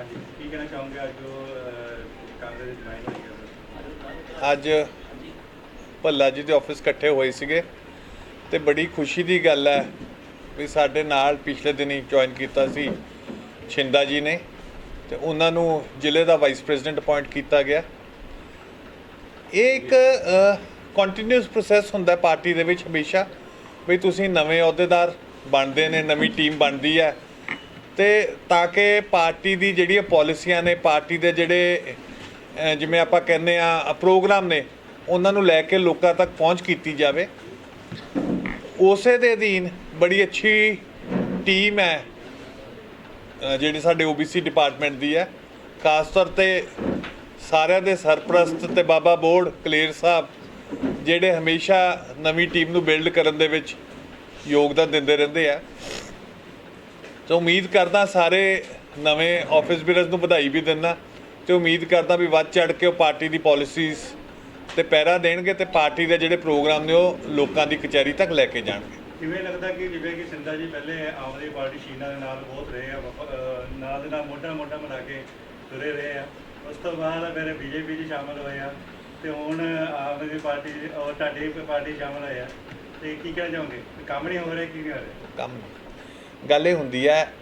ਹਾਂਜੀ, ਕੀ ਕਹਿਣਾ ਚਾਹੋਗੇ ਅੱਜ ਜੋ ਕਾਂਗਰਸ ਜੁਆਇਨ ਹੋਈ ਹੈ? ਅੱਜ ਭੱਲਾ ਜੀ ਦੇ ਆਫਿਸ ਇਕੱਠੇ ਹੋਏ ਸੀਗੇ ਤੇ ਬੜੀ ਖੁਸ਼ੀ ਦੀ ਗੱਲ ਹੈ ਵੀ ਸਾਡੇ ਨਾਲ ਪਿਛਲੇ ਦਿਨੀ ਜੁਆਇਨ ਕੀਤਾ ਸੀ ਛਿੰਦਾ ਜੀ ਨੇ ਤੇ ਉਹਨਾਂ ਨੂੰ ਜ਼ਿਲ੍ਹੇ ਦਾ ਵਾਈਸ ਪ੍ਰੈਜ਼ੀਡੈਂਟ ਅਪਾਇੰਟ ਕੀਤਾ ਗਿਆ। ਇਹ ਇੱਕ ਕੰਟੀਨਿਊਸ ਪ੍ਰੋਸੈਸ ਹੁੰਦਾ ਪਾਰਟੀ ਦੇ ਵਿੱਚ ਹਮੇਸ਼ਾ ਵੀ ਤੁਸੀਂ ਨਵੇਂ ਅਹੁਦੇਦਾਰ ਬਣਦੇ ਨੇ, ਨਵੀਂ ਟੀਮ ਬਣਦੀ ਹੈ। ਤੇ ਤਾਂ ਕਿ ਪਾਰਟੀ ਦੀ ਜਿਹੜੀਆਂ ਪਾਲਿਸੀਆਂ ਨੇ, ਪਾਰਟੀ ਦੇ ਜਿਹੜੇ ਜਿਵੇਂ ਆਪਾਂ ਕਹਿੰਦੇ ਆ ਪ੍ਰੋਗਰਾਮ ਨੇ, ਉਹਨਾਂ ਨੂੰ ਲੈ ਕੇ ਲੋਕਾਂ ਤੱਕ ਪਹੁੰਚ ਕੀਤੀ ਜਾਵੇ। ਉਸੇ ਦੇ ਅਧੀਨ ਬੜੀ ਅੱਛੀ ਟੀਮ ਹੈ ਜਿਹੜੀ ਸਾਡੇ OBC ਡਿਪਾਰਟਮੈਂਟ ਦੀ ਹੈ। ਖਾਸ ਤੌਰ ਤੇ ਸਾਰਿਆਂ ਦੇ ਸਰਪ੍ਰਸਤ ਤੇ ਬਾਬਾ ਬੋਰਡ ਕਲੇਰ ਸਾਹਿਬ, ਜਿਹੜੇ ਹਮੇਸ਼ਾ ਨਵੀਂ ਟੀਮ ਨੂੰ ਬਿਲਡ ਕਰਨ ਦੇ ਵਿੱਚ ਯੋਗਦਾਨ ਦਿੰਦੇ ਰਹਿੰਦੇ ਆ। ਤੇ ਉਮੀਦ ਕਰਦਾ ਸਾਰੇ ਨਵੇਂ ਆਫਿਸ ਬੀਰਸ ਨੂੰ ਵਧਾਈ ਵੀ ਦਿੰਦਾ। ਤੇ ਉਮੀਦ ਕਰਦਾ ਵੀ ਵੱਧ ਚੜ ਕੇ ਉਹ ਪਾਰਟੀ ਦੀ ਪਾਲਿਸੀਜ਼ ਤੇ ਪਹਿਰਾ ਦੇਣਗੇ ਤੇ ਪਾਰਟੀ ਦੇ ਜਿਹੜੇ ਪ੍ਰੋਗਰਾਮ ਨੇ ਉਹ ਲੋਕਾਂ ਦੀ ਕਚਹਿਰੀ ਤੱਕ ਲੈ ਕੇ ਜਾਣਗੇ। ਕਿਵੇਂ ਲੱਗਦਾ ਕਿ ਜਿਵੇਂ ਕਿ ਸਿੰਧਾ ਜੀ ਪਹਿਲੇ ਆਮ ਆਦਮੀ ਪਾਰਟੀ ਸ਼ੀਨਾ ਦੇ ਨਾਲ ਬਹੁਤ ਰਹੇ ਆ ਨਾਲ ਦੇ ਨਾਲ ਮੋਢਾ ਮੋਢਾ ਮਿਲਾ ਕੇ ਤੁਰੇ ਰਹੇ ਆ। ਉਸ ਤੋਂ ਬਾਅਦ ਫਿਰ ਬੀਜੇਪੀ 'ਚ ਸ਼ਾਮਲ ਹੋਏ ਆ ਤੇ ਹੁਣ ਆਮ ਆਦਮੀ ਪਾਰਟੀ ਔਰ ਤੁਹਾਡੀ ਪਾਰਟੀ ਸ਼ਾਮਲ ਹੋਏ ਆ। ਤੇ ਕੀ ਕਹਿਣਾ ਚਾਹੋਗੇ? ਕੰਮ ਨਹੀਂ ਹੋ ਰਿਹਾ ਕੀ ਨਹੀਂ ਹੋ ਰਿਹਾ? ਕੰਮ ਗੱਲ ਇਹ ਹੁੰਦੀ ਹੈ,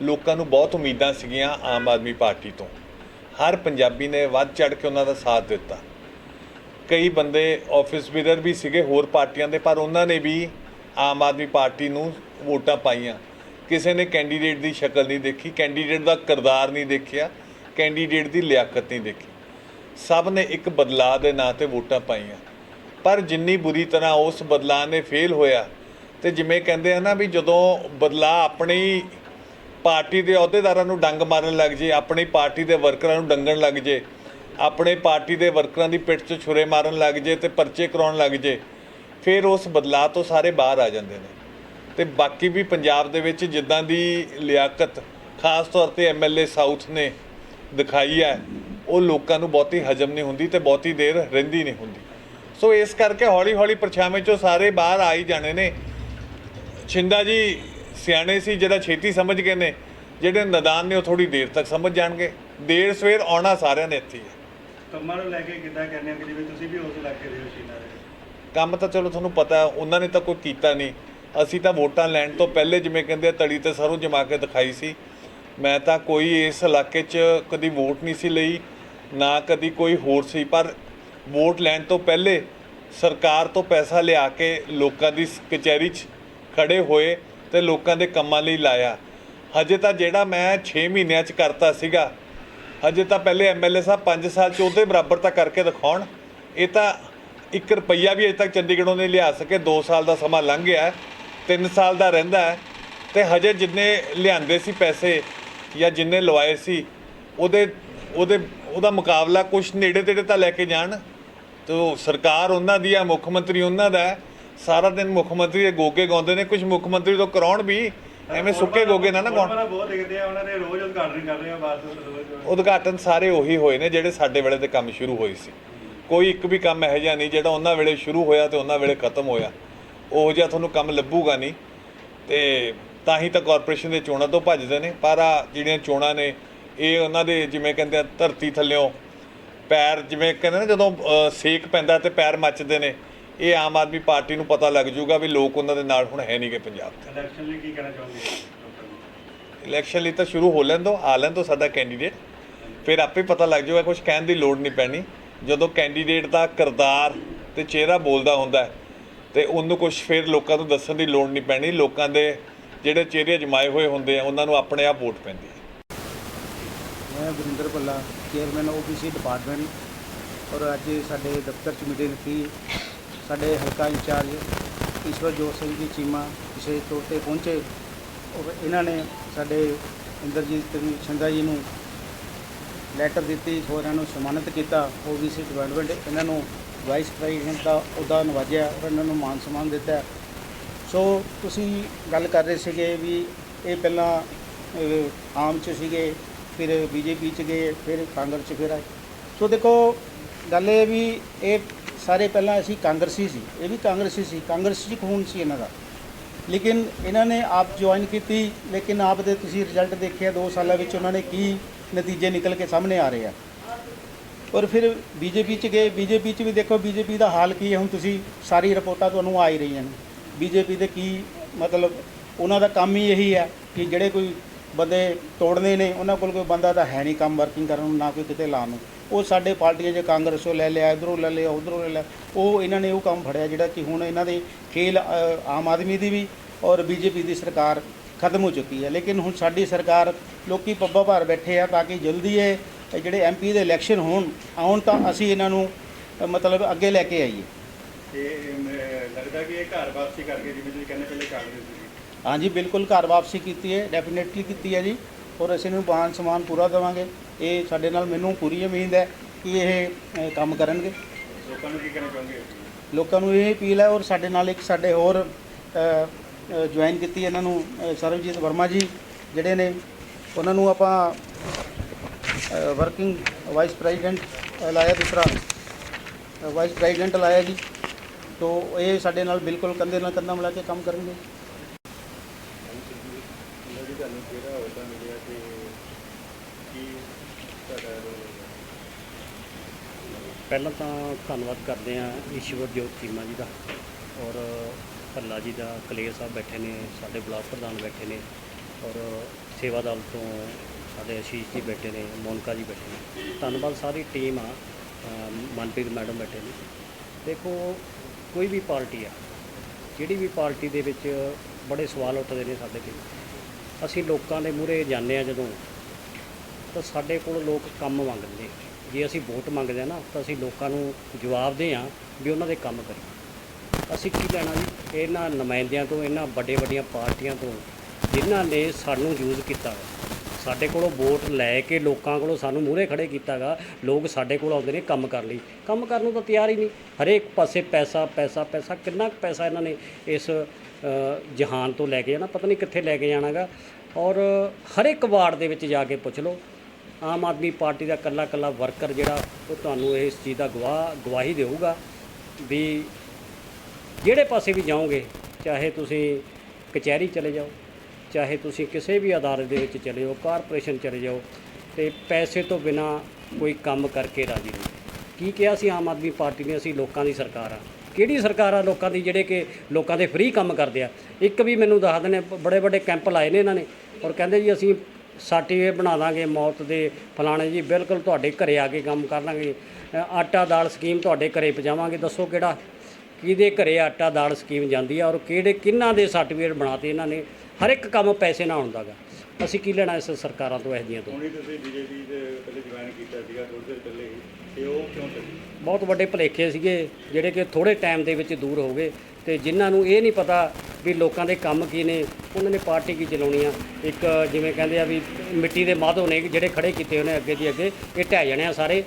ਲੋਕਾਂ ਨੂੰ ਬਹੁਤ ਉਮੀਦਾਂ ਸੀਗੀਆਂ ਆਮ ਆਦਮੀ ਪਾਰਟੀ ਤੋਂ। ਹਰ ਪੰਜਾਬੀ ਨੇ ਵੱਧ ਚੜ ਕੇ ਉਹਨਾਂ ਦਾ ਸਾਥ ਦਿੱਤਾ। ਕਈ ਬੰਦੇ ਆਫਿਸ ਵਿਦਰ ਵੀ ਸੀਗੇ ਹੋਰ ਪਾਰਟੀਆਂ ਦੇ, ਪਰ ਉਹਨਾਂ ਨੇ ਵੀ ਆਮ ਆਦਮੀ ਪਾਰਟੀ ਨੂੰ ਵੋਟਾਂ ਪਾਈਆਂ। ਕਿਸੇ ਨੇ ਕੈਂਡੀਡੇਟ ਦੀ ਸ਼ਕਲ ਨਹੀਂ ਦੇਖੀ ਕੈਂਡੀਡੇਟ ਦਾ ਕਿਰਦਾਰ ਨਹੀਂ ਦੇਖਿਆ ਕੈਂਡੀਡੇਟ ਦੀ ਲਿਆਕਤ ਨਹੀਂ ਦੇਖੀ। ਸਭ ਨੇ ਇੱਕ ਬਦਲਾਅ ਦੇ ਨਾਂ ਤੇ ਵੋਟਾਂ ਪਾਈਆਂ। ਪਰ ਜਿੰਨੀ ਬੁਰੀ ਤਰ੍ਹਾਂ ਉਸ ਬਦਲਾਅ ਨੇ ਫੇਲ ਹੋਇਆ ਤੇ ਜਿਵੇਂ ਕਹਿੰਦੇ ਆ ਨਾ ਵੀ ਜਦੋਂ ਬਦਲਾਅ ਆਪਣੀ ਪਾਰਟੀ ਦੇ ਅਹੁਦੇਦਾਰਾਂ ਨੂੰ ਡੰਗ ਮਾਰਨ ਲੱਗ ਜੇ, ਆਪਣੀ ਪਾਰਟੀ ਦੇ ਵਰਕਰਾਂ ਨੂੰ ਡੰਗਣ ਲੱਗ ਜੇ, ਆਪਣੇ ਪਾਰਟੀ ਦੇ ਵਰਕਰਾਂ ਦੀ ਪਿੱਠ 'ਚ ਛੁਰੇ ਮਾਰਨ ਲੱਗ ਜੇ ਤੇ ਪਰਚੇ ਕਰਾਉਣ ਲੱਗ ਜੇ, ਫਿਰ ਉਸ ਬਦਲਾਅ ਤੋਂ ਸਾਰੇ ਬਾਹਰ ਆ ਜਾਂਦੇ ਨੇ। ਤੇ ਬਾਕੀ ਵੀ ਪੰਜਾਬ ਦੇ ਵਿੱਚ ਜਿੱਦਾਂ ਦੀ ਲਿਆਕਤ, ਖਾਸ ਤੌਰ ਤੇ ਐਮਐਲਏ ਸਾਊਥ ਨੇ ਦਿਖਾਈ ਹੈ, ਉਹ ਲੋਕਾਂ ਨੂੰ ਬਹੁਤੀ ਹਜਮ ਨਹੀਂ ਹੁੰਦੀ ਤੇ ਬਹੁਤੀ ਦੇਰ ਰਹਿੰਦੀ ਨਹੀਂ ਹੁੰਦੀ। ਸੋ ਇਸ ਕਰਕੇ ਹੌਲੀ ਹੌਲੀ ਪਰਛਾਵੇਂ ਚੋਂ ਸਾਰੇ ਬਾਹਰ ਆ ਹੀ ਜਾਣੇ ਨੇ। ਛਿੰਦਾ ਜੀ ਸਿਆਣੇ ਸੀ ਜਿਹੜਾ ਛੇਤੀ ਸਮਝ ਗਏ ਨੇ ਜਿਹੜੇ ਨਦਾਨ ਨੇ ਉਹ ਥੋੜੀ ਦੇਰ ਤੱਕ ਸਮਝ ਜਾਣਗੇ। ਦੇਰ ਸਵੇਰ ਆਉਣਾ ਸਾਰਿਆਂ ਨੇ ਇੱਥੇ ਹੀ ਹੈ। ਕੰਮਾਂ ਨੂੰ ਲੈ ਕੇ ਕਿੱਦਾਂ ਕਹਿੰਦੇ ਹੋ ਕਿ ਜਿਵੇਂ ਤੁਸੀਂ ਵੀ ਉਸ ਇਲਾਕੇ ਦੇ ਹੋ ਦੇ ਕੰਮ ਤਾਂ ਚਲੋ ਤੁਹਾਨੂੰ ਪਤਾ ਉਹਨਾਂ ਨੇ ਤਾਂ ਕੋਈ ਕੀਤਾ ਨਹੀਂ। ਅਸੀਂ ਤਾਂ ਵੋਟਾਂ ਲੈਣ ਤੋਂ ਪਹਿਲੇ ਜਿਵੇਂ ਕਹਿੰਦੇ ਆ, ਤਲੀ ਤੇ ਸਰੋਂ ਜਮਾ ਕੇ ਦਿਖਾਈ ਸੀ। ਮੈਂ ਤਾਂ ਕੋਈ ਇਸ ਇਲਾਕੇ 'ਚ ਕਦੀ ਵੋਟ ਨਹੀਂ ਸੀ ਲਈ ਨਾ ਕਦੀ ਕੋਈ ਹੋਰ ਸੀ। ਪਰ ਵੋਟ ਲੈਣ ਤੋਂ ਪਹਿਲੇ ਸਰਕਾਰ ਤੋਂ ਪੈਸਾ ਲਿਆ ਕੇ ਲੋਕਾਂ ਦੀ ਸ- ਕਚਹਿਰੀ 'ਚ ਖੜੇ ਹੋਏ ਤੇ ਲੋਕਾਂ ਦੇ ਕੰਮਾਂ ਲਈ ਲਾਇਆ ਹਜੇ ਤਾਂ ਜਿਹੜਾ ਮੈਂ 6 ਮਹੀਨਿਆਂ 'ਚ ਕਰਤਾ ਸੀਗਾ, ਹਜੇ ਤਾਂ ਪਹਿਲੇ ਐਮਐਲਏ ਸਾਹਿਬ 5 ਸਾਲ 'ਚ ਉਹਦੇ ਬਰਾਬਰ ਤਾਂ ਕਰਕੇ ਦਿਖਾਉਣ, ਇਹ ਤਾਂ 1 ਰੁਪਈਆ ਵੀ ਅਜੇ ਤੱਕ ਚੰਡੀਗੜ੍ਹੋਂ ਨਹੀਂ ਲਿਆ ਸਕੇ 2 ਸਾਲ ਦਾ ਸਮਾਂ ਲੰਘ ਗਿਆ 3 ਸਾਲ ਦਾ ਰਹਿੰਦਾ ਹੈ, ਤੇ ਹਜੇ ਜਿੰਨੇ ਲਿਆਂਦੇ ਸੀ ਪੈਸੇ ਜਾਂ ਜਿੰਨੇ ਲਵਾਏ ਸੀ, ਉਹਦੇ ਉਹਦੇ, ਉਹਦਾ ਮੁਕਾਬਲਾ ਕੁਝ ਨੇੜੇ ਤੇੜੇ ਤਾਂ ਲੈ ਕੇ ਜਾਣ, ਤੋ ਸਰਕਾਰ ਉਹਨਾਂ ਦੀ ਆ, ਮੁੱਖ ਮੰਤਰੀ ਉਹਨਾਂ ਦਾ ਹੈ। ਸਾਰਾ ਦਿਨ ਮੁੱਖ ਮੰਤਰੀ ਦੇ ਗੋਗੇ ਗਾਉਂਦੇ ਨੇ ਕੁਝ ਮੁੱਖ ਮੰਤਰੀ ਤੋਂ ਕਰਾਉਣ ਵੀ ਐਵੇਂ ਸੁੱਕੇ ਗੋਗੇ ਨਾ ਨਾ ਗਾਉਣ। ਬਹੁਤ ਦੇਖਦੇ ਆ ਉਹਨਾਂ ਦੇ ਰੋਜ਼ ਉਦਘਾਟਨ ਕਰ ਰਹੇ ਆ ਬਾਅਦ ਰੋਜ਼ ਉਦਘਾਟਨ ਸਾਰੇ ਉਹੀ ਹੋਏ ਨੇ ਜਿਹੜੇ ਸਾਡੇ ਵੇਲੇ ਤੇ ਕੰਮ ਸ਼ੁਰੂ ਹੋਏ ਸੀ। ਕੋਈ ਇੱਕ ਵੀ ਕੰਮ ਇਹੋ ਜਿਹਾ ਨਹੀਂ ਜਿਹੜਾ ਉਹਨਾਂ ਵੇਲੇ ਸ਼ੁਰੂ ਹੋਇਆ ਤੇ ਉਹਨਾਂ ਵੇਲੇ ਖਤਮ ਹੋਇਆ। ਉਹ ਜਿਹਾ ਤੁਹਾਨੂੰ ਕੰਮ ਲੱਭੂਗਾ ਨਹੀਂ। ਤੇ ਤਾਂ ਹੀ ਤਾਂ ਕਾਰਪੋਰੇਸ਼ਨ ਦੇ ਚੋਣਾਂ ਤੋਂ ਭੱਜਦੇ ਨੇ। ਪਰ ਆ ਜਿਹੜੀਆਂ ਚੋਣਾਂ ਨੇ ਇਹ ਉਹਨਾਂ ਦੇ ਜਿਵੇਂ ਕਹਿੰਦੇ ਆ ਧਰਤੀ ਥੱਲਿਓਂ ਪੈਰ ਜਿਵੇਂ ਕਹਿੰਦੇ ਨਾ ਜਦੋਂ ਸੇਕ ਪੈਂਦਾ ਤੇ ਪੈਰ ਮੱਚਦੇ ਨੇ। ਇਹ ਆਮ ਆਦਮੀ ਪਾਰਟੀ ਨੂੰ ਪਤਾ ਲੱਗ ਜਾਊਗਾ ਵੀ ਲੋਕ ਉਹਨਾਂ ਦੇ ਨਾਲ ਹੁਣ ਹੈ ਨਹੀਂਗੇ ਪੰਜਾਬ 'ਚ ਇਲੈਕਸ਼ਨ ਲਈ ਕੀ ਕਹਿਣਾ ਚਾਹੁੰਦੇ ਇਲੈਕਸ਼ਨ ਲਈ ਤਾਂ ਸ਼ੁਰੂ ਹੋ ਲੈਣ ਦੋ ਆ ਲੈਣ ਦੋ ਸਾਡਾ ਕੈਂਡੀਡੇਟ ਫਿਰ ਆਪੇ ਪਤਾ ਲੱਗ ਜਾਊਗਾ ਕੁਝ ਕਹਿਣ ਦੀ ਲੋੜ ਨਹੀਂ ਪੈਣੀ। ਜਦੋਂ ਕੈਂਡੀਡੇਟ ਦਾ ਕਿਰਦਾਰ ਤੇ ਚਿਹਰਾ ਬੋਲਦਾ ਹੁੰਦਾ ਹੈ, ਤੇ ਉਹਨੂੰ ਕੁਝ ਫਿਰ ਲੋਕਾਂ ਨੂੰ ਦੱਸਣ ਦੀ ਲੋੜ ਨਹੀਂ ਪੈਣੀ। ਲੋਕਾਂ ਦੇ ਜਿਹੜੇ ਚਿਹਰੇ ਅਜਮਾਏ ਹੋਏ ਹੁੰਦੇ ਆ ਉਹਨਾਂ ਨੂੰ ਆਪਣੇ ਆਪ ਵੋਟ ਪੈਂਦੀ ਹੈ। ਮੈਂ Varinder Bhalla chairman OBC department ਔਰ ਅੱਜ ਸਾਡੇ ਦਫ਼ਤਰ 'ਚ ਮੀਟਿੰਗ ਰੱਖੀ ਸਾਡੇ ਹਲਕਾ ਇੰਚਾਰਜ ਈਸ਼ਵਰਜੋਤ ਸਿੰਘ ਜੀ ਚੀਮਾ ਵਿਸ਼ੇਸ਼ ਤੌਰ ਤੇ ਪਹੁੰਚੇ। ਔਰ ਇਹਨਾਂ ਨੇ ਸਾਡੇ ਇੰਦਰਜੀਤ ਸਿੰਘ ਜੀ ਨੂੰ ਲੈਟਰ ਦਿੱਤੀ ਸੋ ਇਹਨਾਂ ਨੂੰ ਸਨਮਾਨਿਤ ਕੀਤਾ। ਓਬੀਸੀ ਡਿਵੈਲਪਮੈਂਟ ਇਹਨਾਂ ਨੂੰ ਵਾਈਸ ਪ੍ਰੈਜ਼ੀਡੈਂਟ ਦਾ ਅਹੁਦਾ ਨਵਾਜਿਆ ਔਰ ਇਹਨਾਂ ਨੂੰ ਮਾਨ ਸਨਮਾਨ ਦਿੱਤਾ। ਸੋ ਤੁਸੀਂ ਗੱਲ ਕਰ ਰਹੇ ਸੀਗੇ ਵੀ ਇਹ ਪਹਿਲਾਂ ਆਮ ਚ ਸੀਗੇ, ਫਿਰ ਬੀਜੇਪੀ ਚ ਗਏ, ਫਿਰ ਕਾਂਗਰਸ ਚ ਫਿਰ ਆਏ। ਸੋ ਦੇਖੋ, ਗੱਲ ਇਹ ਵੀ ਇਹ ਸਾਰੇ ਪਹਿਲਾਂ ਅਸੀਂ ਕਾਂਗਰਸੀ ਸੀ, ਇਹ ਵੀ ਕਾਂਗਰਸੀ ਸੀ, ਕਾਂਗਰਸ ਚ ਖੂਨ ਸੀ ਇਹਨਾਂ ਦਾ। ਲੇਕਿਨ ਇਹਨਾਂ ਨੇ ਆਪ ਜੁਆਇਨ ਕੀਤੀ, ਲੇਕਿਨ ਆਪ ਦੇ ਤੁਸੀਂ ਰਿਜ਼ਲਟ ਦੇਖਿਆ 2 ਸਾਲਾਂ ਵਿੱਚ ਉਹਨਾਂ ਨੇ ਕੀ ਨਤੀਜੇ ਨਿਕਲ ਕੇ ਸਾਹਮਣੇ ਆ ਰਹੇ ਆ। ਔਰ ਫਿਰ ਬੀਜੇਪੀ ਚ ਗਏ, ਬੀਜੇਪੀ ਚ ਵੀ ਦੇਖੋ, ਬੀਜੇਪੀ ਦਾ ਹਾਲ ਕੀ ਹੈ, ਹੁਣ ਤੁਸੀਂ ਸਾਰੀ ਰਿਪੋਰਟਾਂ ਤੁਹਾਨੂੰ ਆ ਹੀ ਰਹੀਆਂ ਨੇ। ਬੀਜੇਪੀ ਦੇ ਕੀ ਮਤਲਬ, ਉਹਨਾਂ ਦਾ ਕੰਮ ਹੀ ਇਹੀ ਹੈ ਕਿ ਜਿਹੜੇ ਕੋਈ ਬੰਦੇ ਤੋੜਨੇ ਨੇ, ਉਹਨਾਂ ਕੋਲ ਕੋਈ ਬੰਦਾ ਤਾਂ ਹੈ ਨਹੀਂ ਕੰਮ ਵਰਕਿੰਗ ਕਰਨ ਨੂੰ, ਨਾ ਕੋਈ ਕਿਤੇ ਲਾਉਣ ਨੂੰ। ਉਹ ਸਾਡੇ ਪਾਰਟੀਆਂ 'ਚ ਕਾਂਗਰਸੋਂ ਲੈ ਲਿਆ, ਇਧਰੋਂ ਲੈ ਲਿਆ, ਉਧਰੋਂ ਲੈ ਲਿਆ। ਉਹ ਇਹਨਾਂ ਨੇ ਉਹ ਕੰਮ ਫੜਿਆ ਜਿਹੜਾ ਕਿ ਹੁਣ ਇਹਨਾਂ ਦੇ ਖੇਲ ਆਮ ਆਦਮੀ ਦੀ ਵੀ ਔਰ ਬੀਜੇਪੀ ਦੀ ਸਰਕਾਰ ਖਤਮ ਹੋ ਚੁੱਕੀ ਹੈ। ਲੇਕਿਨ ਹੁਣ ਸਾਡੀ ਸਰਕਾਰ ਲੋਕੀ ਪੱਬਾ ਭਾਰ ਬੈਠੇ ਆ ਤਾਂ ਕਿ ਜਲਦੀ ਇਹ ਇਹ ਜਿਹੜੇ ਐਮਪੀ ਦੇ ਇਲੈਕਸ਼ਨ ਹੋਣ, ਆਉਣ ਤਾਂ ਅਸੀਂ ਇਹਨਾਂ ਨੂੰ ਮਤਲਬ ਅੱਗੇ ਲੈ ਕੇ ਆਈਏ। ਤੇ ਲੱਗਦਾ ਕਿ ਇਹ ਘਰ ਵਾਪਸੀ ਕਰਕੇ ਜਿਵੇਂ ਤੁਸੀਂ ਕਹਿੰਦੇ ਪਹਿਲੇ ਕਾਂਗਰਸ ਹਾਂਜੀ ਬਿਲਕੁਲ ਘਰ ਵਾਪਸੀ ਕੀਤੀ ਹੈ ਡੈਫੀਨੇਟਲੀ ਕੀਤੀ ਹੈ ਜੀ। ਔਰ ਅਸੀਂ ਇਹਨੂੰ ਬਾਣ ਸਮਾਨ ਪੂਰਾ ਦੇਵਾਂਗੇ। ਇਹ ਸਾਡੇ ਨਾਲ ਮੈਨੂੰ ਪੂਰੀ ਉਮੀਦ ਹੈ ਕਿ ਇਹ ਕੰਮ ਕਰਨਗੇ। ਲੋਕਾਂ ਨੂੰ ਕੀ ਕਹਿਣਾ ਚਾਹੁੰਗੇ? ਲੋਕਾਂ ਨੂੰ ਇਹ ਅਪੀਲ ਹੈ ਔਰ ਸਾਡੇ ਨਾਲ ਇੱਕ ਸਾਡੇ ਹੋਰ ਜੁਆਇਨ ਕੀਤੀ ਇਹਨਾਂ ਨੂੰ ਅ, ਸਰਬਜੀਤ ਵਰਮਾ ਜੀ ਜਿਹੜੇ ਨੇ ਉਹਨਾਂ ਨੂੰ ਆਪਾਂ ਵਰਕਿੰਗ ਵਾਈਸ ਪ੍ਰੈਜ਼ੀਡੈਂਟ ਲਾਇਆ ਦੂਸਰਾ ਵਾਈਸ ਪ੍ਰੈਜ਼ੀਡੈਂਟ ਲਾਇਆ ਜੀ। ਤੋ ਇਹ ਸਾਡੇ ਨਾਲ ਬਿਲਕੁਲ ਕੰਧੇ ਨਾਲ ਕੰਧਾ ਮਿਲਾ ਕੇ ਕੰਮ ਕਰਨਗੇ। ਜੀ ਤੁਹਾਨੂੰ ਕਿਹੜਾ ਅਹੁਦਾ ਮਿਲਿਆ ਤੇ ਕੀ ਤੁਹਾਡਾ role ਹੋਏਗਾ? ਪਹਿਲਾਂ ਤਾਂ ਧੰਨਵਾਦ ਕਰਦੇ ਹਾਂ ਈਸ਼ਵਰਜੋਤ ਚੀਮਾ ਜੀ ਦਾ ਔਰ ਭੱਲਾ ਜੀ ਦਾ ਕਲੇਰ ਸਾਹਿਬ ਬੈਠੇ ਨੇ ਸਾਡੇ ਬਲਾਕ ਪ੍ਰਧਾਨ ਬੈਠੇ ਨੇ ਔਰ ਸੇਵਾ ਦਲ ਤੋਂ ਸਾਡੇ ਆਸ਼ੀਸ਼ ਜੀ ਬੈਠੇ ਨੇ ਮੋਨਕਾ ਜੀ ਬੈਠੇ ਨੇ। ਧੰਨਵਾਦ ਸਾਰੀ ਟੀਮ ਆ ਅ, ਮਨਪ੍ਰੀਤ ਮੈਡਮ ਬੈਠੇ ਨੇ। ਦੇਖੋ ਕੋਈ ਵੀ ਪਾਰਟੀ ਆ ਜਿਹੜੀ ਵੀ ਪਾਰਟੀ ਦੇ ਵਿੱਚ ਬੜੇ ਸਵਾਲ ਉੱਠਦੇ ਨੇ ਸਾਡੇ ਤੇ। ਅਸੀਂ ਲੋਕਾਂ ਦੇ ਮੂਹਰੇ ਜਾਂਦੇ ਆ ਜਦੋਂ, ਤਾਂ ਸਾਡੇ ਕੋਲ ਲੋਕ ਕੰਮ ਮੰਗਦੇ ਜੇ ਅਸੀਂ ਵੋਟ ਮੰਗਦੇ ਆ ਨਾ, ਤਾਂ ਅਸੀਂ ਲੋਕਾਂ ਨੂੰ ਜਵਾਬ ਆ ਵੀ ਉਹਨਾਂ ਦੇ ਕੰਮ ਕਰੀਏ। ਅਸੀਂ ਕੀ ਲੈਣਾ ਜੀ? ਇਹਨਾਂ ਨੁਮਾਇੰਦਿਆਂ ਤੋਂ, ਇਹਨਾਂ ਵੱਡੇ ਵੱਡੀਆਂ ਪਾਰਟੀਆਂ ਤੋਂ, ਜਿਨ੍ਹਾਂ ਨੇ ਸਾਨੂੰ ਯੂਜ਼ ਕੀਤਾ ਵਾ। ਸਾਡੇ ਕੋਲੋਂ ਵੋਟ ਲੈ ਕੇ ਲੋਕਾਂ ਕੋਲੋਂ ਸਾਨੂੰ ਮੂਹਰੇ ਖੜੇ ਕੀਤਾਗਾ ਲੋਕ ਸਾਡੇ ਕੋਲ ਆਉਂਦੇ ਨੇ ਕੰਮ ਕਰ ਲਈ। ਕੰਮ ਕਰਨ ਨੂੰ ਤਾਂ ਤਿਆਰ ਹੀ ਨਹੀਂ। ਹਰੇਕ ਪਾਸੇ ਪੈਸਾ ਪੈਸਾ ਪੈਸਾ, ਕਿੰਨਾ ਕੁ ਪੈਸਾ ਇਹਨਾਂ ਨੇ ਇਸ ਜਹਾਨ ਤੋਂ ਲੈ ਕੇ ਜਾਣਾ ਪਤਾ ਨਹੀਂ ਕਿੱਥੇ ਲੈ ਕੇ ਜਾਣਾਗਾ। ਔਰ ਹਰ ਇੱਕ ਵਾਰਡ ਦੇ ਵਿੱਚ ਜਾ ਕੇ ਪੁੱਛ ਲਓ, ਆਮ ਆਦਮੀ ਪਾਰਟੀ ਦਾ ਕੱਲਾ ਕੱਲਾ ਵਰਕਰ ਜਿਹੜਾ, ਉਹ ਤੁਹਾਨੂੰ ਇਸ ਚੀਜ਼ ਦਾ ਗਵਾਹ, ਗਵਾਹੀ ਦੇਊਗਾ ਵੀ ਜਿਹੜੇ ਪਾਸੇ ਵੀ ਜਾਓਗੇ, ਚਾਹੇ ਤੁਸੀਂ ਕਚਹਿਰੀ ਚਲੇ ਜਾਓ, ਚਾਹੇ ਤੁਸੀਂ ਕਿਸੇ ਵੀ ਅਦਾਲਤ ਦੇ ਵਿੱਚ ਚਲੇ ਜਾਓ, ਕਾਰਪੋਰੇਸ਼ਨ ਚਲੇ ਜਾਓ, ਤੇ ਪੈਸੇ ਤੋਂ ਬਿਨਾ ਕੋਈ ਕੰਮ ਕਰਕੇ ਰਾਜੀ ਨਹੀਂ। ਕੀ ਕਿਹਾ ਸੀ ਆਮ ਆਦਮੀ ਪਾਰਟੀ ਨੇ? ਅਸੀਂ ਲੋਕਾਂ ਦੀ ਸਰਕਾਰ ਆ। ਕਿਹੜੀ ਸਰਕਾਰ ਆ ਲੋਕਾਂ ਦੀ ਜਿਹੜੇ ਕਿ ਲੋਕਾਂ ਦੇ ਫ੍ਰੀ ਕੰਮ ਕਰਦੇ ਆ? ਇੱਕ ਵੀ ਮੈਨੂੰ ਦੱਸ ਦਿੰਦੇ ਬੜੇ ਵੱਡੇ ਕੈਂਪ ਲਾਏ ਨੇ ਇਹਨਾਂ ਨੇ ਔਰ ਕਹਿੰਦੇ ਜੀ ਅਸੀਂ ਸਰਟੀਫਿਕੇਟ ਬਣਾ ਦਾਂਗੇ ਮੌਤ ਦੇ ਫਲਾਣੇ ਜੀ, ਬਿਲਕੁਲ ਤੁਹਾਡੇ ਘਰੇ ਆ ਕੇ ਕੰਮ ਕਰ ਲਾਂਗੇ। ਆਟਾ ਦਾਲ ਸਕੀਮ ਤੁਹਾਡੇ ਘਰੇ ਪਹੁੰਚਾਵਾਂਗੇ, ਦੱਸੋ ਕਿਹੜਾ, ਕਿਹਦੇ ਘਰੇ ਆਟਾ ਦਾਲ ਸਕੀਮ ਜਾਂਦੀ ਆ ਔਰ ਕਿਹੜੇ ਕਿੰਨਾਂ ਦੇ ਸਰਟੀਫਿਕੇਟ ਬਣਾਤੇ ਇਹਨਾਂ ਨੇ? ਹਰ ਇੱਕ ਕੰਮ ਪੈਸੇ ਨਾਲ ਹੁੰਦਾਗਾ ਅਸੀਂ ਕੀ ਲੈਣਾ ਇਸ ਸਰਕਾਰਾਂ ਤੋਂ, ਇਹੋ ਜਿਹੀਆਂ ਤੋਂ? ਹੁਣੀ ਤੁਸੀਂ ਬੀਜੇਪੀ ਦੇ ਪਹਿਲੇ ਕੀਤਾ ਸੀਗਾ ਥੋੜੀ ਦੇਰ ਪਹਿਲੇ ਹੀ ਤੇ ਉਹ ਕਿਉਂ ਚੱਲੀ? ਬਹੁਤ ਵੱਡੇ ਭੁਲੇਖੇ ਸੀਗੇ ਜਿਹੜੇ ਕਿ ਥੋੜੇ ਟਾਈਮ ਦੇ ਵਿੱਚ ਦੂਰ ਹੋ ਗਏ ਤੇ ਜਿਨ੍ਹਾਂ ਨੂੰ ਇਹ ਨਹੀਂ ਪਤਾ ਵੀ ਲੋਕਾਂ ਦੇ ਕੰਮ ਕੀ ਨੇ ਉਹਨਾਂ ਨੇ ਪਾਰਟੀ ਕੀ ਚਲਾਉਣੀ ਆ। ਇੱਕ ਜਿਵੇਂ ਕਹਿੰਦੇ ਆ ਵੀ ਮਿੱਟੀ ਦੇ ਮਾਧੋ ਨੇ ਜਿਹੜੇ ਖੜੇ ਕੀਤੇ ਉਹਨੇ ਅੱਗੇ ਦੀ ਅੱਗੇ ਇਹ ਢਹਿ ਜਾਣੇ ਆ ਸਾਰੇ।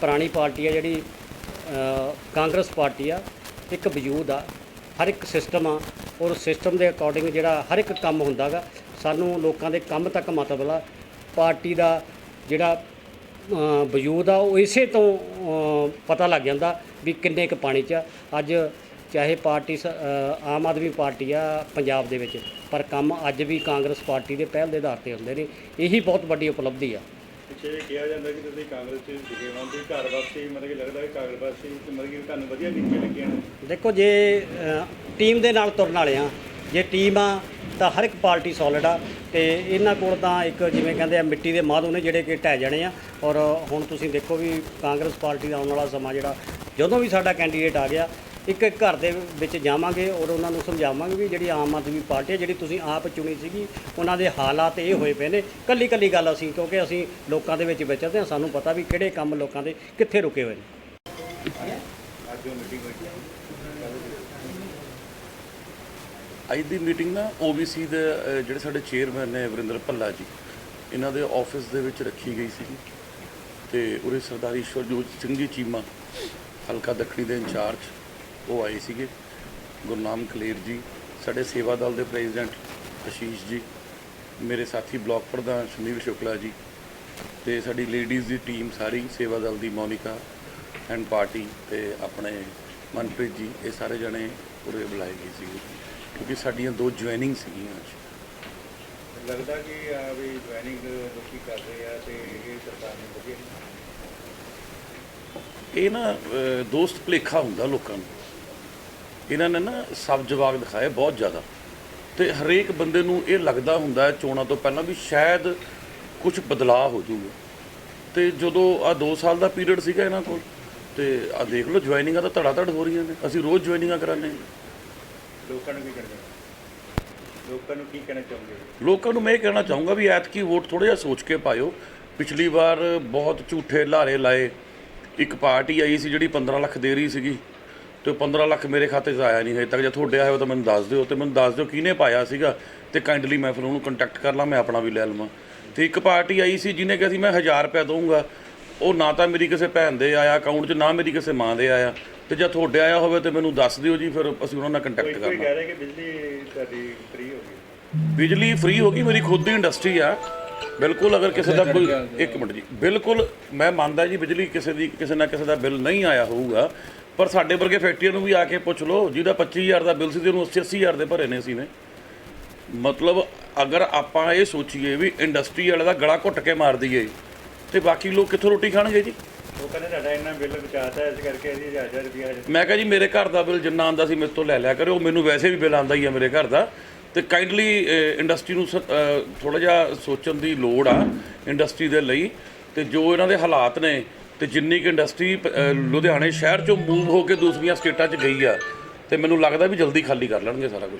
ਪੁਰਾਣੀ ਪਾਰਟੀ ਆ ਜਿਹੜੀ ਅ, ਕਾਂਗਰਸ ਪਾਰਟੀ ਆ ਇੱਕ ਵਜੂਦ ਆ ਹਰ ਇੱਕ ਸਿਸਟਮ ਆ ਔਰ ਸਿਸਟਮ ਦੇ ਅਕੋਰਡਿੰਗ ਜਿਹੜਾ ਹਰ ਇੱਕ ਕੰਮ ਹੁੰਦਾਗਾ ਸਾਨੂੰ ਲੋਕਾਂ ਦੇ ਕੰਮ ਤੱਕ ਮਤਲਬ ਆ। ਪਾਰਟੀ ਦਾ ਜਿਹੜਾ ਵਜੂਦ ਆ ਉਹ ਇਸੇ ਤੋਂ ਪਤਾ ਲੱਗ ਜਾਂਦਾ ਵੀ ਕਿੰਨੇ ਕੁ ਪਾਣੀ 'ਚ ਆ। ਅੱਜ ਚਾਹੇ ਪਾਰਟੀ ਸ- ਅ, ਆਮ ਆਦਮੀ ਪਾਰਟੀ ਆ ਪੰਜਾਬ ਦੇ ਵਿੱਚ ਪਰ ਕੰਮ ਅੱਜ ਵੀ ਕਾਂਗਰਸ ਪਾਰਟੀ ਦੇ ਪਹਿਲ ਦੇ ਆਧਾਰ ਤੇ ਹੁੰਦੇ ਨੇ। ਇਹੀ ਬਹੁਤ ਵੱਡੀ ਉਪਲਬਧੀ ਆ। ਪਿੱਛੇ ਇਹ ਕਿਹਾ ਜਾਂਦਾ ਕਿ ਤੁਸੀਂ ਕਾਂਗਰਸ 'ਚ ਸੀਗੇ ਹੁਣ ਤੁਸੀਂ ਘਰ ਵਾਪਸੀ ਮਤਲਬ ਕਿ ਲੱਗਦਾ ਕਿ ਕਾਂਗਰਸ ਵਾਪਸੀ ਤੇ ਮਤਲਬ ਕਿ ਤੁਹਾਨੂੰ ਵਧੀਆ ਨੀਤੀਆਂ ਲੱਗੀਆਂ ਨੇ। ਦੇਖੋ ਜੇ ਅ, ਟੀਮ ਦੇ ਨਾਲ ਤੁਰਨ ਵਾਲੇ ਆ ਜੇ ਟੀਮ ਆ ਤਾਂ ਹਰ ਇੱਕ ਪਾਰਟੀ ਸੋਲਿਡ ਆ। ਤੇ ਇਹਨਾਂ ਕੋਲ ਤਾਂ ਇੱਕ ਜਿਵੇਂ ਕਹਿੰਦੇ ਆ ਮਿੱਟੀ ਦੇ ਮਾਧੂ ਨੇ ਜਿਹੜੇ ਕਿ ਢਹਿ ਜਾਣੇ ਆ। ਔਰ ਹੁਣ ਤੁਸੀਂ ਦੇਖੋ ਵੀ ਕਾਂਗਰਸ ਪਾਰਟੀ ਦਾ ਆਉਣ ਵਾਲਾ ਸਮਾਂ ਜਿਹੜਾ, ਜਦੋਂ ਵੀ ਸਾਡਾ ਕੈਂਡੀਡੇਟ ਆ ਗਿਆ, ਇੱਕ ਇੱਕ ਘਰ ਦੇ ਵਿੱਚ ਜਾਵਾਂਗੇ ਔਰ ਉਹਨਾਂ ਨੂੰ ਸਮਝਾਵਾਂਗੇ ਵੀ ਜਿਹੜੀ ਆਮ ਆਦਮੀ ਪਾਰਟੀ ਹੈ ਜਿਹੜੀ ਤੁਸੀਂ ਆਪ ਚੁਣੀ ਸੀਗੀ, ਉਹਨਾਂ ਦੇ ਹਾਲਾਤ ਇਹ ਹੋਏ ਪਏ ਨੇ। ਕੱਲੀ ਕੱਲੀ ਗੱਲ ਅਸੀਂ, ਕਿਉਂਕਿ ਅਸੀਂ ਲੋਕਾਂ ਦੇ ਵਿੱਚ ਵਿਚਰਦੇ ਹਾਂ ਸਾਨੂੰ ਪਤਾ ਵੀ ਕਿਹੜੇ ਕੰਮ ਲੋਕਾਂ ਦੇ ਕਿੱਥੇ ਰੁਕੇ ਹੋਏ ਨੇ। ਅੱਜ ਉਹ ਮੀਟਿੰਗ ਹੋਈ ਅੱਜ ਦੀ ਮੀਟਿੰਗ ਨਾ OBC ਦੇ ਅਹ, ਜਿਹੜੇ ਸਾਡੇ ਚੇਅਰਮੈਨ ਨੇ ਵਰਿੰਦਰ ਭੱਲਾ ਜੀ ਇਹਨਾਂ ਦੇ ਆਫਿਸ ਦੇ ਵਿੱਚ ਰੱਖੀ ਗਈ ਸੀ ਤੇ ਉਰੇ ਸਰਦਾਰ ਈਸ਼ਵਰਜੋਤ ਸਿੰਘ ਜੀ ਚੀਮਾ ਹਲਕਾ ਦੱਖਣੀ ਦੇ ਇੰਚਾਰਜ ਉਹ ਆਏ ਸੀਗੇ। ਗੁਰਨਾਮ ਕਲੇਰ ਜੀ ਸਾਡੇ ਸੇਵਾ ਦਲ ਦੇ ਪ੍ਰੈਜ਼ੀਡੈਂਟ ਆਸ਼ੀਸ਼ ਜੀ ਮੇਰੇ ਸਾਥੀ ਬਲਾਕ ਪ੍ਰਧਾਨ ਸੁਨੀਲ ਸ਼ੁਕਲਾ ਜੀ ਤੇ ਸਾਡੀ ਲੇਡੀਜ਼ ਦੀ ਟੀਮ ਸਾਰੀ ਸੇਵਾ ਦਲ ਦੀ ਮੋਨਿਕਾ ਐਂਡ ਪਾਰਟੀ ਤੇ ਆਪਣੇ ਮਨਪ੍ਰੀਤ ਜੀ ਇਹ ਸਾਰੇ ਜਣੇ ਉਰੇ ਬੁਲਾਏ ਗਏ ਸੀਗੇ। ਕਿਉਂਕਿ ਸਾਡੀਆਂ ਦੋ ਜੁਆਇਨਿੰਗ ਸੀਗੀਆਂ ਅੱਜ। ਲੱਗਦਾ ਕਿ ਆ ਵੀ ਜੁਆਇਨਿੰਗ ਲੋਕੀ ਕਰ ਰਹੇ ਆ ਤੇ ਇਹ ਸਰਕਾਰ ਨੇ ਵਧੀਆ ਇਹ ਨਾ ਅਹ, ਦੋਸਤ ਭੁਲੇਖਾ ਹੁੰਦਾ ਲੋਕਾਂ ਨੂੰ। ਇਹਨਾਂ ਨੇ ਨਾ ਸਬ ਜਵਾਬ ਦਿਖਾਏ ਬਹੁਤ ਜ਼ਿਆਦਾ। ਤੇ ਹਰੇਕ ਬੰਦੇ ਨੂੰ ਇਹ ਲੱਗਦਾ ਹੁੰਦਾ ਹੈ ਚੋਣਾਂ ਤੋਂ ਪਹਿਲਾਂ ਵੀ ਸ਼ਾਇਦ ਕੁਝ ਬਦਲਾਅ ਹੋ ਜਾਊਗਾ। ਤੇ ਜਦੋਂ ਆ 2 ਸਾਲ ਦਾ ਪੀਰੀਅਡ ਸੀਗਾ ਇਹਨਾਂ ਕੋਲ ਤੇ ਆ ਦੇਖ ਲਓ ਜੁਆਇਨਿੰਗਾਂ ਤਾਂ ਧੜਾ ਧੜ ਹੋ ਰਹੀਆਂ ਨੇ। ਅਸੀਂ ਰੋਜ਼ ਜੁਆਇਨਿੰਗਾਂ ਕਰਾਉਂਦੇ ਹਾਂ। ਲੋਕਾਂ ਨੂੰ ਕੀ ਕਰਨਾ ਲੋਕਾਂ ਨੂੰ ਕੀ ਕਹਿਣਾ ਚਾਹੁੰਦੇ ਲੋਕਾਂ ਨੂੰ ਮੈਂ ਇਹ ਕਹਿਣਾ ਚਾਹੂੰਗਾ ਵੀ ਐਤਕੀ ਵੋਟ ਥੋੜਾ ਜਿਹਾ ਸੋਚ ਕੇ ਪਾਇਓ। ਪਿਛਲੀ ਵਾਰ ਬਹੁਤ ਝੂਠੇ ਲਾਰੇ ਲਾਏ। ਇੱਕ ਪਾਰਟੀ ਆਈ ਸੀ ਜਿਹੜੀ 15 ਲੱਖ ਦੇ ਰਹੀ ਸੀਗੀ ਤੇ ਉਹ 15 ਲੱਖ ਮੇਰੇ ਖਾਤੇ 'ਚ ਆਇਆ ਨਹੀਂ ਹਜੇ ਤੱਕ। ਜੇ ਤੁਹਾਡੇ ਆਇਆ ਹੋ ਤਾਂ ਮੈਨੂੰ ਦੱਸ ਦਿਓ ਤੇ ਮੈਨੂੰ ਦੱਸ ਦਿਓ ਕਿਹਨੇ ਪਾਇਆ ਸੀਗਾ ਤੇ ਕਾਈਂਡਲੀ ਮੈਂ ਫਿਰ ਉਹਨੂੰ ਕੰਟੈਕਟ ਕਰ ਲਾਂ, ਮੈਂ ਆਪਣਾ ਵੀ ਲੈ ਲਵਾਂ। ਤੇ ਇੱਕ ਪਾਰਟੀ ਆਈ ਸੀ ਜਿਹਨੇ ਕਿਹਾ ਸੀ ਮੈਂ 1000 ਰੁਪਏ ਦਊਂਗਾ। ਉਹ ਨਾ ਤਾਂ ਮੇਰੀ ਕਿਸੇ ਭੈਣ ਦੇ ਆਇਆ ਅਕਾਊਂਟ 'ਚ ਨਾ ਮੇਰੀ ਕਿਸੇ ਮਾਂ ਦੇ ਆਇਆ। ਤੇ ਜੇ ਤੁਹਾਡੇ ਆਇਆ ਹੋਵੇ ਤੇ ਮੈਨੂੰ ਦੱਸ ਦਿਓ ਜੀ ਫਿਰ ਅਸੀਂ ਉਹਨਾਂ ਨਾਲ ਕੰਟੈਕਟ ਕਰ ਕੋਈ ਕਹਿ ਰਿਹਾ ਕਿ ਬਿਜਲੀ ਤੁਹਾਡੀ ਫ੍ਰੀ ਹੋ ਗਈ। ਬਿਜਲੀ ਫ੍ਰੀ ਹੋ ਗਈ ਮੇਰੀ ਖੁਦ ਦੀ ਇੰਡਸਟਰੀ ਆ। ਬਿਲਕੁਲ ਅਗਰ ਕਿਸੇ ਦਾ ਕੋਈ ਇੱਕ ਮਿੰਟ ਜੀ। ਬਿਲਕੁਲ ਮੈਂ ਮੰਨਦਾ ਜੀ ਬਿਜਲੀ ਕਿਸੇ ਦੀ ਕਿਸੇ ਨਾ ਕਿਸੇ ਦਾ ਬਿੱਲ ਨਹੀਂ ਆਇਆ ਹੋਊਗਾ। ਪਰ ਸਾਡੇ ਵਰਗੇ ਫੈਕਟਰੀਆਂ ਨੂੰ ਵੀ ਆ ਕੇ ਪੁੱਛ ਲਓ ਜਿਹਦਾ 25000 ਦਾ ਬਿੱਲ ਸੀ ਤੇ ਉਹਨੂੰ 80 80000 ਦੇ ਭਰੇ ਨੇ ਸੀ ਨੇ। ਮਤਲਬ ਅਗਰ ਆਪਾਂ ਇਹ ਸੋਚੀਏ ਵੀ ਇੰਡਸਟਰੀ ਵਾਲੇ ਦਾ ਗਲਾ ਘੁੱਟ ਕੇ ਮਾਰ ਦਈਏ ਤੇ ਬਾਕੀ ਲੋਕ ਕਿੱਥੋਂ ਰੋਟੀ ਖਾਣਗੇ ਜੀ? ਉਹ ਕਹਿੰਦੇ ਤੁਹਾਡਾ ਇੰਨਾ ਬਿੱਲ ਬਚਾਤਾ ਇਸ ਕਰਕੇ ਅਸੀਂ 1000 ਰੁਪਿਆ ਮੈਂ ਕਿਹਾ ਜੀ, ਮੇਰੇ ਘਰ ਦਾ ਬਿੱਲ ਜਿੰਨਾ ਆਂਦਾ ਸੀ ਮੇਰੇ ਤੋਂ ਲੈ ਲਿਆ ਕਰਿਓ, ਮੈਨੂੰ ਵੈਸੇ ਵੀ ਬਿੱਲ ਆਂਦਾ ਹੀ ਆ ਮੇਰੇ ਘਰ ਦਾ। ਤੇ ਕਾਈਂਡਲੀ ਇੰਡਸਟਰੀ ਨੂੰ ਥੋੜਾ ਜਿਹਾ ਸੋਚਣ ਦੀ ਲੋੜ ਆ ਇੰਡਸਟਰੀ ਦੇ ਲਈ। ਤੇ ਜੋ ਇਹਨਾਂ ਦੇ ਹਾਲਾਤ ਨੇ, ਤੇ ਜਿੰਨੀ ਕਿ ਇੰਡਸਟਰੀ ਲੁਧਿਆਣੇ ਸ਼ਹਿਰ ਚੋਂ ਮੂਵ ਹੋ ਕੇ ਦੂਸਰੀਆਂ ਸਟੇਟਾਂ 'ਚ ਗਈ ਆ, ਤੇ ਮੈਨੂੰ ਲੱਗਦਾ ਵੀ ਜਲਦੀ ਖਾਲੀ ਕਰ ਲੈਣਗੇ ਸਾਰਾ ਕੁਝ